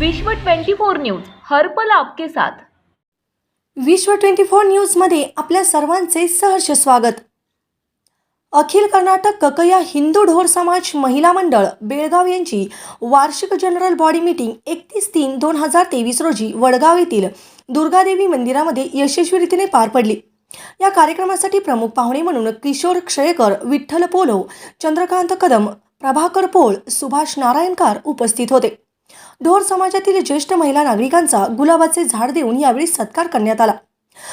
विश्व 24 न्यूज हर्पल आपके साथ. विश्व ट्वेंटी फोर न्यूजमध्ये आपल्या सर्वांचे सहर्ष स्वागत. अखिल कर्नाटक ककया हिंदू ढोर समाज महिला मंडळ बेळगाव यांची वार्षिक जनरल बॉडी मीटिंग एकतीस तीन दोन हजार तेवीस रोजी वडगाव येथील दुर्गादेवी मंदिरामध्ये यशस्वीरीतीने पार पडली. या कार्यक्रमासाठी प्रमुख पाहुणे म्हणून किशोर क्षयकर विठ्ठल पोलो चंद्रकांत कदम प्रभाकर पोळ सुभाष नारायणकार उपस्थित होते. ढोर समाजातील ज्येष्ठ महिला नागरिकांचा गुलाबाचे झाड देऊन यावेळी सत्कार करण्यात आला.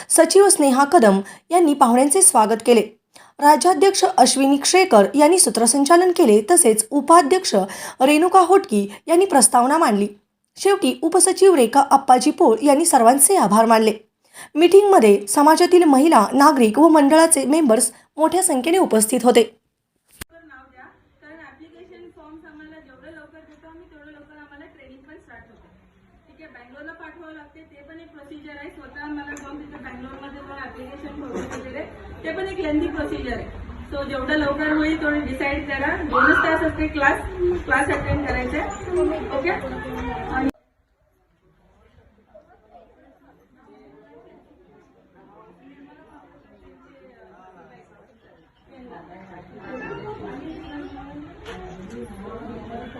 सचिव स्नेहा कदम यांनी पाहुण्यांचे स्वागत केले. राज्याध्यक्ष अश्विनी क्षेकर यांनी सूत्रसंचालन केले तसेच उपाध्यक्ष रेणुका होटकी यांनी प्रस्तावना मांडली. शेवटी उपसचिव रेखा अप्पाजी पोळ यांनी सर्वांचे आभार मानले. मीटिंगमध्ये समाजातील महिला नागरिक व मंडळाचे मेंबर्स मोठ्या संख्येने उपस्थित होते. जेवढं लवकर देतो आम्ही तेवढं लवकर आम्हाला ट्रेनिंग पण स्टार्ट होते. ठीक आहे बँगलोरला पाठवावं लागते ते पण एक प्रोसिजर आहे. स्वतः मला जाऊन तिथे बँगलोरमध्ये जाऊन ऍप्लिकेशन प्रोसेस वगैरे ते पण एक लेंदी प्रोसिजर आहे. सो जेवढं लवकर होईल तेवढं डिसाईड करा. दोनच तास असते क्लास क्लास अटेंड करायचे. ओके